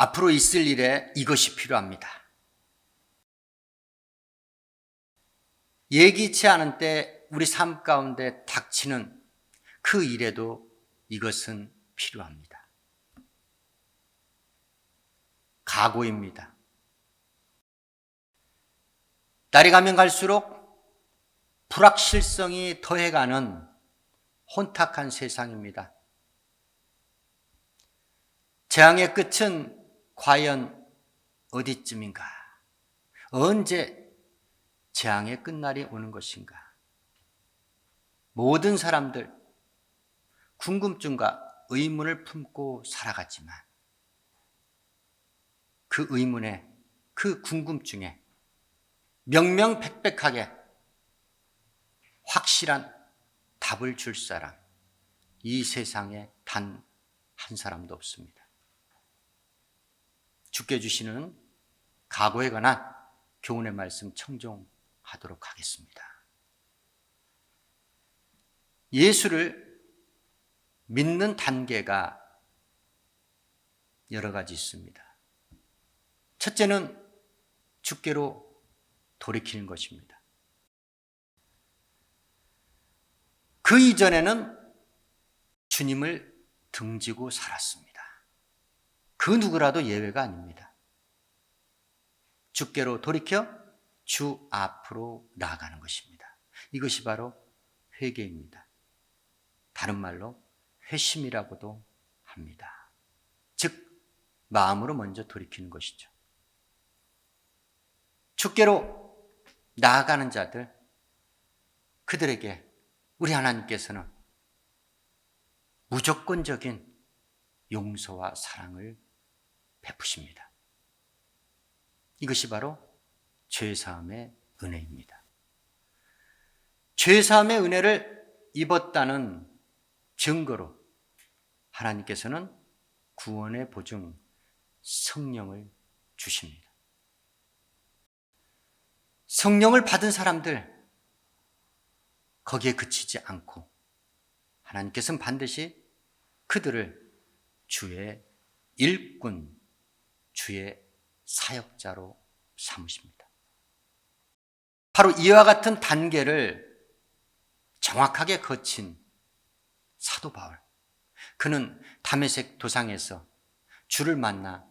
앞으로 있을 일에 이것이 필요합니다. 예기치 않은 때 우리 삶 가운데 닥치는 그 일에도 이것은 필요합니다. 각오입니다. 날이 가면 갈수록 불확실성이 더해가는 혼탁한 세상입니다. 재앙의 끝은 과연 어디쯤인가? 언제 재앙의 끝날이 오는 것인가? 모든 사람들 궁금증과 의문을 품고 살아갔지만 그 의문에 그 궁금증에 명명백백하게 확실한 답을 줄 사람 이 세상에 단 한 사람도 없습니다. 주께 주시는 각오에 관한 교훈의 말씀 청종하도록 하겠습니다. 예수를 믿는 단계가 여러 가지 있습니다. 첫째는 주께로 돌이키는 것입니다. 그 이전에는 주님을 등지고 살았습니다. 그 누구라도 예외가 아닙니다. 주께로 돌이켜 주 앞으로 나아가는 것입니다. 이것이 바로 회개입니다. 다른 말로 회심이라고도 합니다. 즉, 마음으로 먼저 돌이키는 것이죠. 주께로 나아가는 자들, 그들에게 우리 하나님께서는 무조건적인 용서와 사랑을 베푸십니다. 이것이 바로 죄사함의 은혜입니다. 죄사함의 은혜를 입었다는 증거로 하나님께서는 구원의 보증 성령을 주십니다. 성령을 받은 사람들 거기에 그치지 않고 하나님께서는 반드시 그들을 주의 일꾼, 주의 사역자로 삼으십니다. 바로 이와 같은 단계를 정확하게 거친 사도 바울. 그는 담에색 도상에서 주를 만나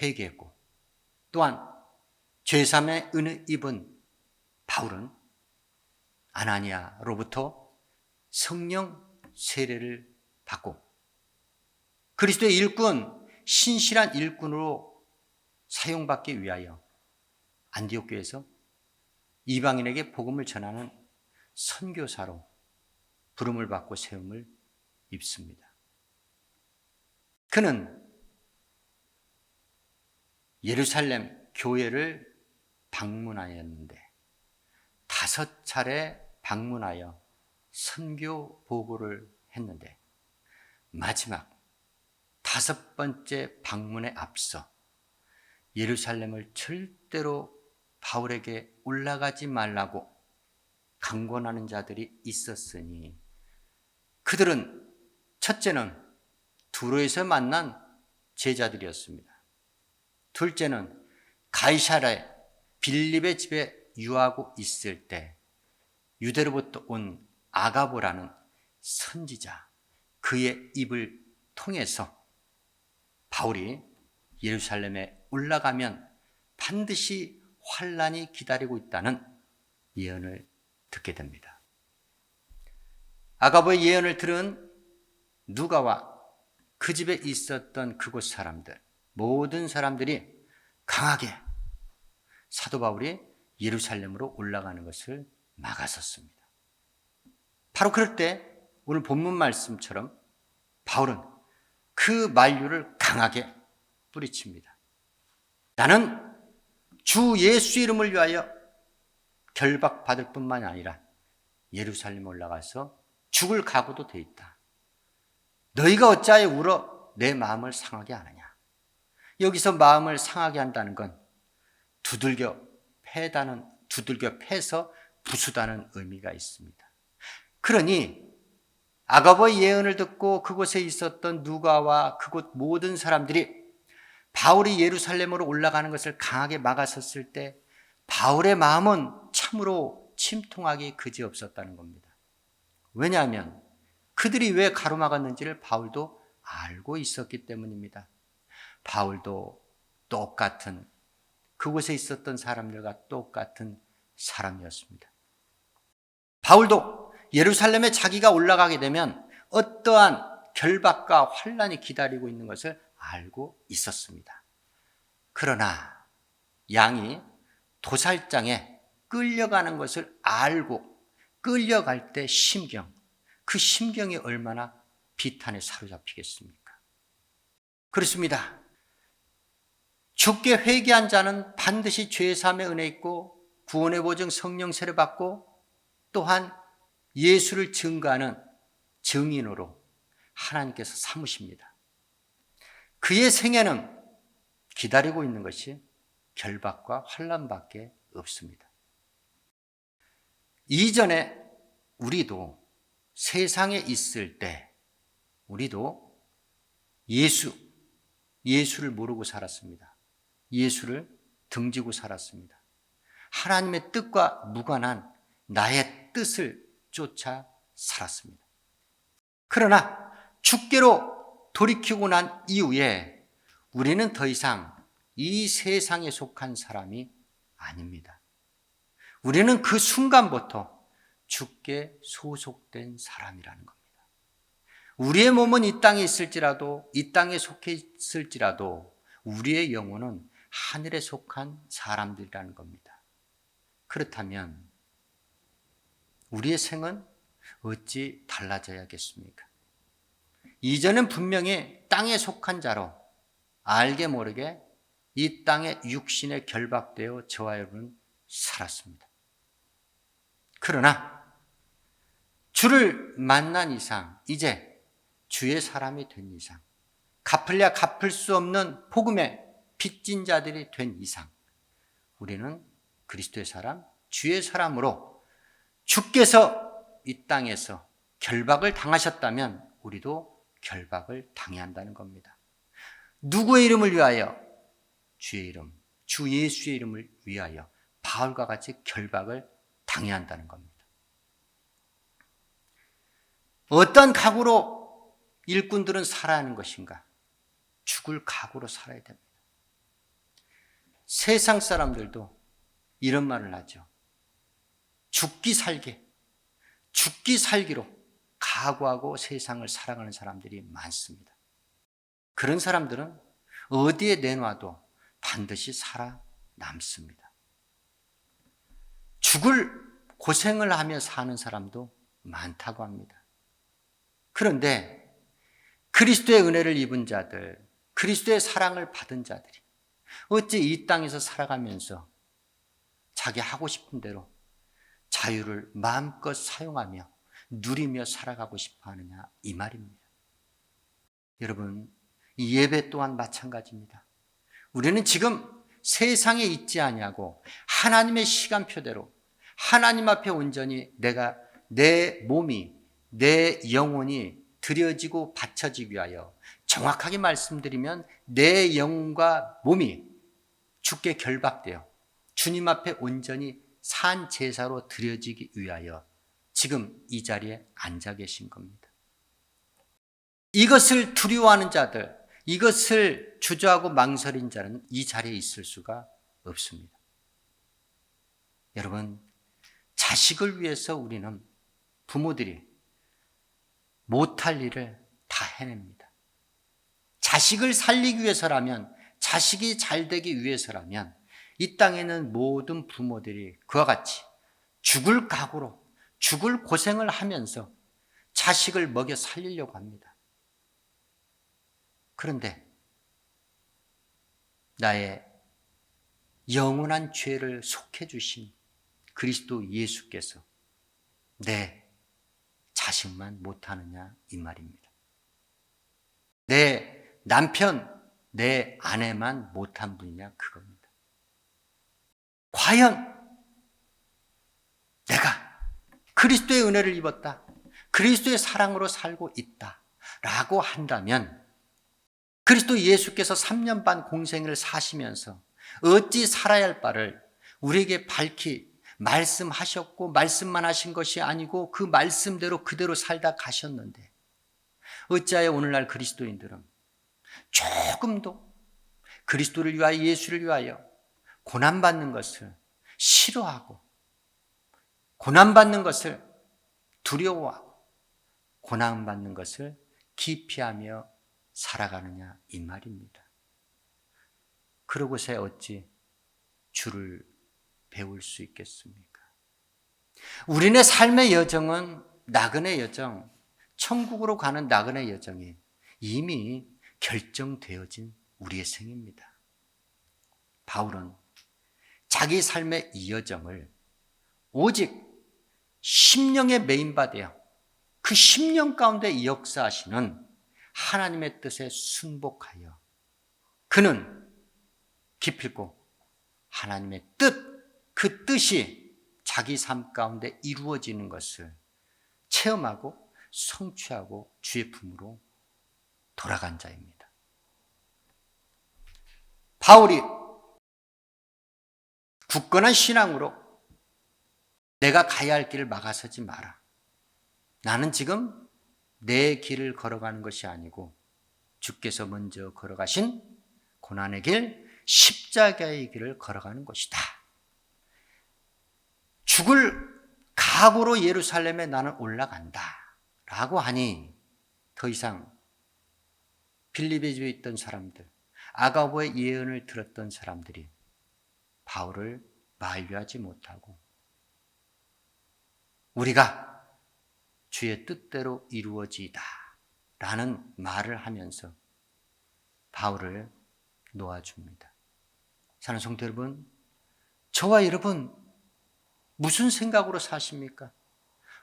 회개했고 또한 죄삼의 은혜 입은 바울은 아나니아로부터 성령 세례를 받고 그리스도의 일꾼, 신실한 일꾼으로 사용받기 위하여 안디옥 교에서 이방인에게 복음을 전하는 선교사로 부름을 받고 세움을 입습니다. 그는 예루살렘 교회를 방문하였는데 다섯 차례 방문하여 선교 보고를 했는데 마지막 다섯 번째 방문에 앞서 예루살렘을 절대로 바울에게 올라가지 말라고 강권하는 자들이 있었으니 그들은 첫째는 두로에서 만난 제자들이었습니다. 둘째는 가이사라의 빌립의 집에 유하고 있을 때 유대로부터 온 아가보라는 선지자 그의 입을 통해서 바울이 예루살렘에 올라가면 반드시 환란이 기다리고 있다는 예언을 듣게 됩니다. 아가보의 예언을 들은 누가와 그 집에 있었던 그곳 사람들, 모든 사람들이 강하게 사도 바울이 예루살렘으로 올라가는 것을 막았었습니다. 바로 그럴 때 오늘 본문 말씀처럼 바울은 그 만류를 강하게 뿌리칩니다. 나는 주 예수 이름을 위하여 결박받을 뿐만 아니라 예루살렘 올라가서 죽을 각오도 돼 있다. 너희가 어찌하여 울어 내 마음을 상하게 하느냐. 여기서 마음을 상하게 한다는 건 두들겨 패다는 두들겨 패서 부수다는 의미가 있습니다. 그러니 아가버의 예언을 듣고 그곳에 있었던 누가와 그곳 모든 사람들이 바울이 예루살렘으로 올라가는 것을 강하게 막았었을 때 바울의 마음은 참으로 침통하기 그지없었다는 겁니다. 왜냐하면 그들이 왜 가로막았는지를 바울도 알고 있었기 때문입니다. 바울도 똑같은 그곳에 있었던 사람들과 똑같은 사람이었습니다. 바울도 예루살렘에 자기가 올라가게 되면 어떠한 결박과 환란이 기다리고 있는 것을 알고 있었습니다. 그러나 양이 도살장에 끌려가는 것을 알고 끌려갈 때 심경, 그 심경이 얼마나 비탄에 사로잡히겠습니까? 그렇습니다. 죽게 회개한 자는 반드시 죄사함의 은혜 있고 구원의 보증 성령 세례 받고 또한 예수를 증거하는 증인으로 하나님께서 삼으십니다. 그의 생애는 기다리고 있는 것이 결박과 환란밖에 없습니다. 이전에 우리도 세상에 있을 때 우리도 예수, 예수를 모르고 살았습니다. 예수를 등지고 살았습니다. 하나님의 뜻과 무관한 나의 뜻을 쫓아 살았습니다. 그러나 죽게로 돌이키고 난 이후에 우리는 더 이상 이 세상에 속한 사람이 아닙니다. 우리는 그 순간부터 죽게 소속된 사람이라는 겁니다. 우리의 몸은 이 땅에 있을지라도, 이 땅에 속해 있을지라도, 우리의 영혼은 하늘에 속한 사람들이라는 겁니다. 그렇다면, 우리의 생은 어찌 달라져야겠습니까? 이전엔 분명히 땅에 속한 자로 알게 모르게 이 땅의 육신에 결박되어 저와 여러분 살았습니다. 그러나 주를 만난 이상, 이제 주의 사람이 된 이상, 갚을랴 갚을 수 없는 복음의 빚진 자들이 된 이상, 우리는 그리스도의 사람, 주의 사람으로 주께서 이 땅에서 결박을 당하셨다면 우리도 결박을 당해야 한다는 겁니다. 누구의 이름을 위하여? 주의 이름, 주 예수의 이름을 위하여 바울과 같이 결박을 당해야 한다는 겁니다. 어떤 각오로 일꾼들은 살아야 하는 것인가? 죽을 각오로 살아야 됩니다. 세상 사람들도 이런 말을 하죠. 죽기 살기, 죽기 살기로 각오하고 세상을 살아가는 사람들이 많습니다. 그런 사람들은 어디에 내놔도 반드시 살아남습니다. 죽을 고생을 하며 사는 사람도 많다고 합니다. 그런데 그리스도의 은혜를 입은 자들, 그리스도의 사랑을 받은 자들이 어찌 이 땅에서 살아가면서 자기 하고 싶은 대로 자유를 마음껏 사용하며 누리며 살아가고 싶어 하느냐 이 말입니다. 여러분, 이 예배 또한 마찬가지입니다. 우리는 지금 세상에 있지 아니하고 하나님의 시간표대로 하나님 앞에 온전히 내가 내 몸이 내 영혼이 드려지고 바쳐지기 위하여 정확하게 말씀드리면 내 영과 몸이 죽게 결박되어 주님 앞에 온전히 산 제사로 드려지기 위하여 지금 이 자리에 앉아 계신 겁니다. 이것을 두려워하는 자들, 이것을 주저하고 망설인 자는 이 자리에 있을 수가 없습니다. 여러분, 자식을 위해서 우리는 부모들이 못할 일을 다 해냅니다. 자식을 살리기 위해서라면, 자식이 잘 되기 위해서라면, 이 땅에는 모든 부모들이 그와 같이 죽을 각오로, 죽을 고생을 하면서 자식을 먹여 살리려고 합니다. 그런데 나의 영원한 죄를 속해 주신 그리스도 예수께서 내 자식만 못하느냐 이 말입니다. 내 남편, 내 아내만 못한 분이냐 그겁니다. 과연 내가 그리스도의 은혜를 입었다. 그리스도의 사랑으로 살고 있다. 라고 한다면 그리스도 예수께서 3년 반 공생을 사시면서 어찌 살아야 할 바를 우리에게 밝히 말씀하셨고 말씀만 하신 것이 아니고 그 말씀대로 그대로 살다 가셨는데 어찌하여 오늘날 그리스도인들은 조금도 그리스도를 위하여 예수를 위하여 고난받는 것을 싫어하고 고난받는 것을 두려워하고 고난받는 것을 기피하며 살아가느냐 이 말입니다. 그러고서 어찌 주를 배울 수 있겠습니까? 우리네 삶의 여정은 나그네 여정, 천국으로 가는 나그네 여정이 이미 결정되어진 우리의 생입니다. 바울은 자기 삶의 이 여정을 오직 심령에 메인받아요. 그 심령 가운데 역사하시는 하나님의 뜻에 순복하여 그는 기필고 하나님의 뜻, 그 뜻이 자기 삶 가운데 이루어지는 것을 체험하고 성취하고 주의 품으로 돌아간 자입니다. 바울이 굳건한 신앙으로 내가 가야 할 길을 막아서지 마라. 나는 지금 내 길을 걸어가는 것이 아니고 주께서 먼저 걸어가신 고난의 길, 십자가의 길을 걸어가는 것이다. 죽을 각오로 예루살렘에 나는 올라간다. 라고 하니 더 이상 빌립에 집에 있던 사람들, 아가보의 예언을 들었던 사람들이 바울을 만류하지 못하고 우리가 주의 뜻대로 이루어지다 라는 말을 하면서 바울을 놓아줍니다. 사는 성도 여러분, 저와 여러분 무슨 생각으로 사십니까?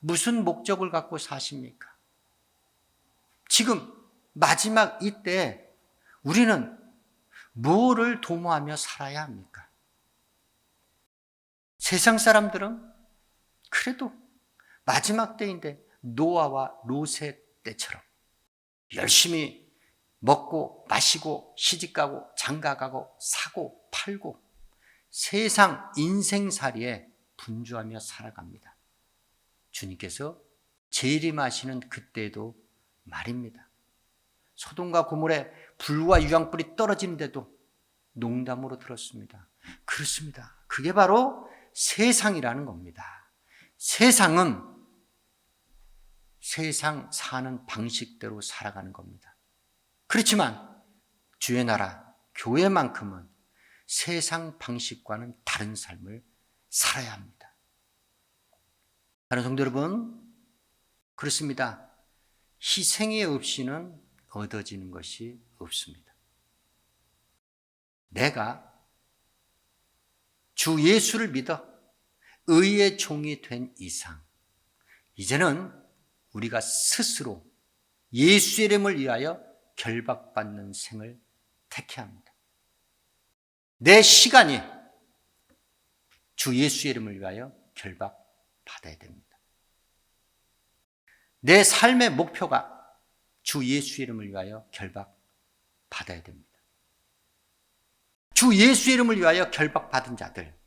무슨 목적을 갖고 사십니까? 지금 마지막 이때 우리는 뭐를 도모하며 살아야 합니까? 세상 사람들은 그래도 마지막 때인데 노아와 로세 때처럼 열심히 먹고 마시고 시집가고 장가가고 사고 팔고 세상 인생살이에 분주하며 살아갑니다. 주님께서 재림하시는 그때도 말입니다. 소돔과 고물에 불과 유황불이 떨어지는데도 농담으로 들었습니다. 그렇습니다. 그게 바로 세상이라는 겁니다. 세상은 세상 사는 방식대로 살아가는 겁니다. 그렇지만 주의 나라, 교회만큼은 세상 방식과는 다른 삶을 살아야 합니다. 다른 성도 여러분, 그렇습니다. 희생이 없이는 얻어지는 것이 없습니다. 내가 주 예수를 믿어 의의 종이 된 이상, 이제는 우리가 스스로 예수의 이름을 위하여 결박받는 생을 택해야 합니다. 내 시간이 주 예수의 이름을 위하여 결박받아야 됩니다. 내 삶의 목표가 주 예수의 이름을 위하여 결박받아야 됩니다. 주 예수의 이름을 위하여 결박받은 자들,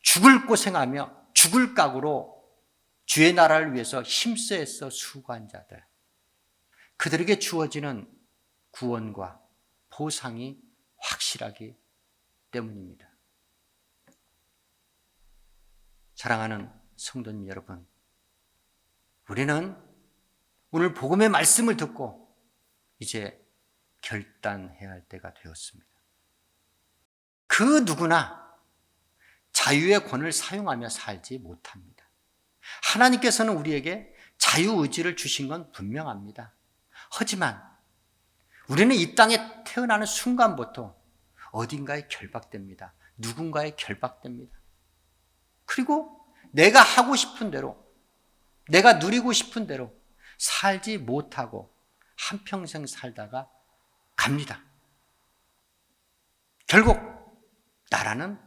죽을 고생하며 죽을 각오로 주의 나라를 위해서 힘써서 수고한 자들, 그들에게 주어지는 구원과 보상이 확실하기 때문입니다. 사랑하는 성도님 여러분, 우리는 오늘 복음의 말씀을 듣고 이제 결단해야 할 때가 되었습니다. 그 누구나 자유의 권을 사용하며 살지 못합니다. 하나님께서는 우리에게 자유의지를 주신 건 분명합니다. 하지만 우리는 이 땅에 태어나는 순간부터 어딘가에 결박됩니다. 누군가에 결박됩니다. 그리고 내가 하고 싶은 대로, 내가 누리고 싶은 대로 살지 못하고 한평생 살다가 갑니다. 결국 나라는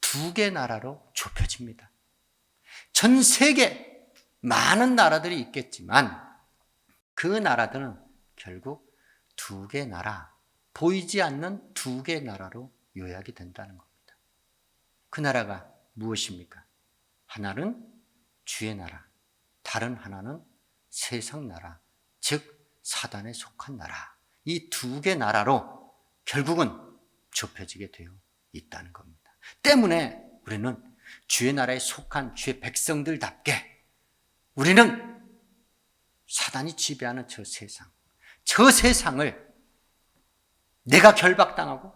두 개 나라로 좁혀집니다. 전 세계 많은 나라들이 있겠지만 그 나라들은 결국 두 개 나라, 보이지 않는 두 개 나라로 요약이 된다는 겁니다. 그 나라가 무엇입니까? 하나는 주의 나라, 다른 하나는 세상 나라, 즉 사단에 속한 나라. 이 두 개 나라로 결국은 좁혀지게 되어 있다는 겁니다. 때문에 우리는 주의 나라에 속한 주의 백성들답게 우리는 사단이 지배하는 저 세상, 저 세상을 내가 결박당하고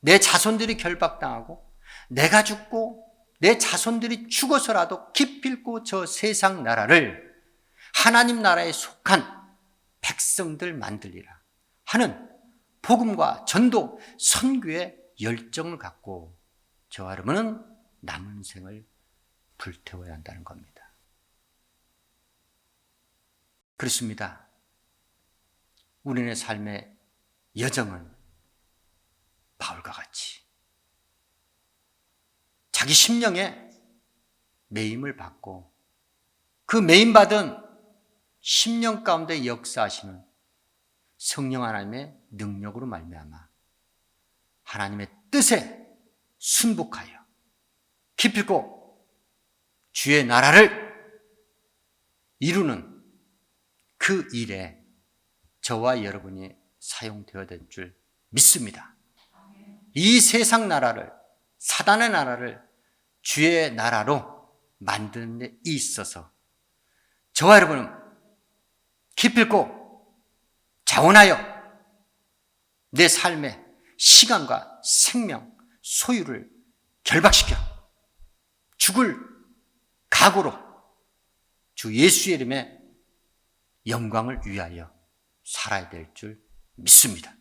내 자손들이 결박당하고 내가 죽고 내 자손들이 죽어서라도 기필코 저 세상 나라를 하나님 나라에 속한 백성들 만들리라 하는 복음과 전도, 선교의 열정을 갖고 여러분은 남은 생을 불태워야 한다는 겁니다. 그렇습니다. 우리의 삶의 여정은 바울과 같이 자기 심령에 매임을 받고 그 매임받은 심령 가운데 역사하시는 성령 하나님의 능력으로 말미암아 하나님의 뜻에 순복하여 기필코 주의 나라를 이루는 그 일에 저와 여러분이 사용되어야 될 줄 믿습니다. 이 세상 나라를 사단의 나라를 주의 나라로 만드는 데 있어서 저와 여러분은 기필코 자원하여 내 삶의 시간과 생명, 소유를 결박시켜 죽을 각오로 주 예수의 이름에 영광을 위하여 살아야 될 줄 믿습니다.